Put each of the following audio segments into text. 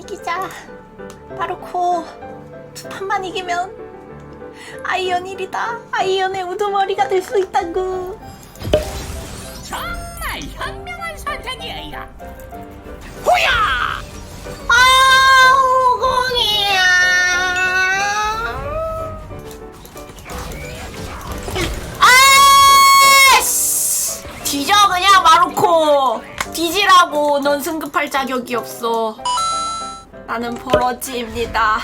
이겼다. 마르코 두 판만 이기면 아이언 1이다. 아이언의 우두머리가 될 수 있다구. 정말 현명한 선택이에요. 호야! 아우 공이야. 아씨 뒤져 그냥 마르코 뒤지라고 넌 승급할 자격이 없어. 나는 버러지입니다.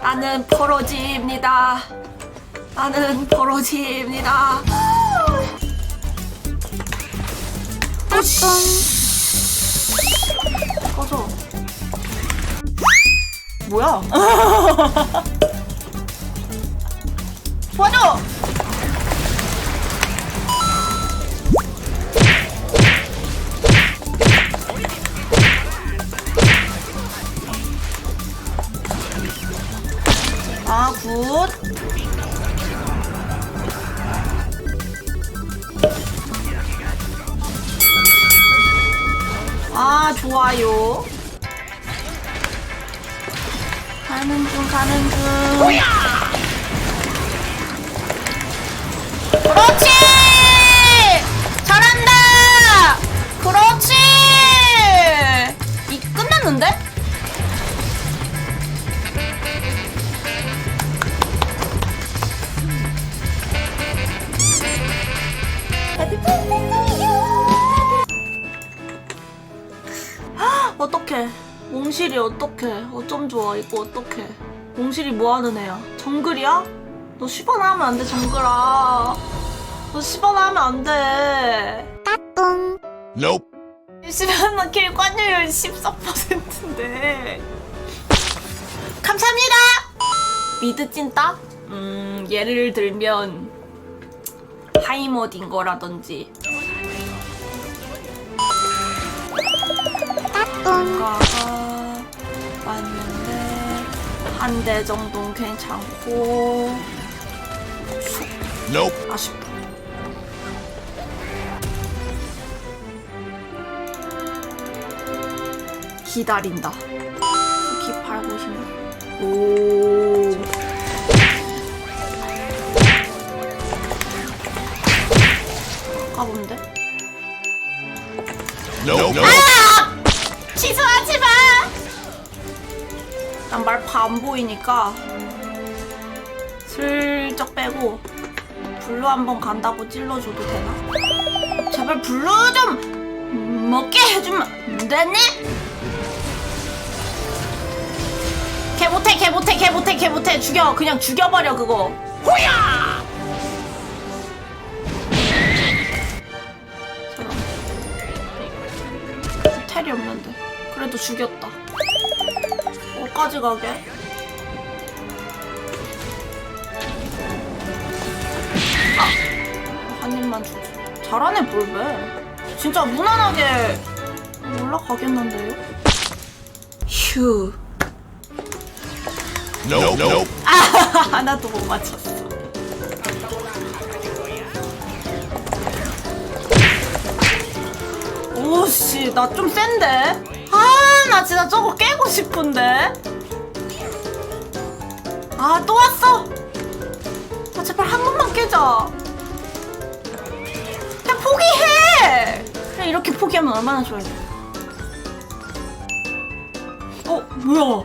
나는 버러지입니다. 나는 버러지입니다. 아씨. 꺼져. 뭐야? 도와 아, 굿. 아, 좋아요. 가는 중, 가는 중. 어떡해. 몽실이 어떡해. 어쩜 좋아, 이거 어떡해. 몽실이 뭐 하는 애야? 정글이야? 너 10원 하면 안 돼, 정글아. 너 10원 하면 안 돼. Nope. 10원 킬 관여율 14%인데. 감사합니다! 미드 찐따? 음, 예를 들면, 하이머딘 거라든지. 가가 왔는데, 한 대 정도는 괜찮고, Nope. 아쉽다. 기다린다. 쿠키 팔고 싶네. 오. 가본데? Nope. Nope. 취 난 말파 안 보이니까 슬쩍 빼고 블루 한번 간다고 찔러줘도 되나? 제발 블루 좀 먹게 해주면 안 되니? 걔 못해 걔 못해 걔 못해 걔 못해 죽여 그냥 죽여버려 그거 호야! 저런 텔이 없는데 그래도 죽였다 어디까지 가게? 아! 한 입만 주지 잘하네 볼베 진짜 무난하게 올라가겠는데요? 휴 Nope. Nope. 하나도 못 맞췄어 오씨 나 좀 센데? 아나 진짜 저거 깨고 싶은데. 아 또 왔어. 아 제발 한 번만 깨자. 그냥 포기해. 그냥 이렇게 포기하면 얼마나 좋아요. 어 뭐야?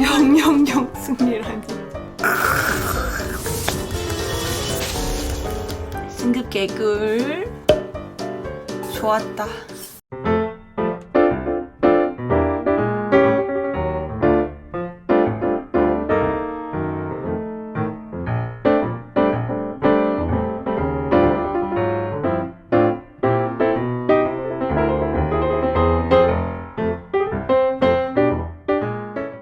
영영영 승리라니 개꿀 좋았다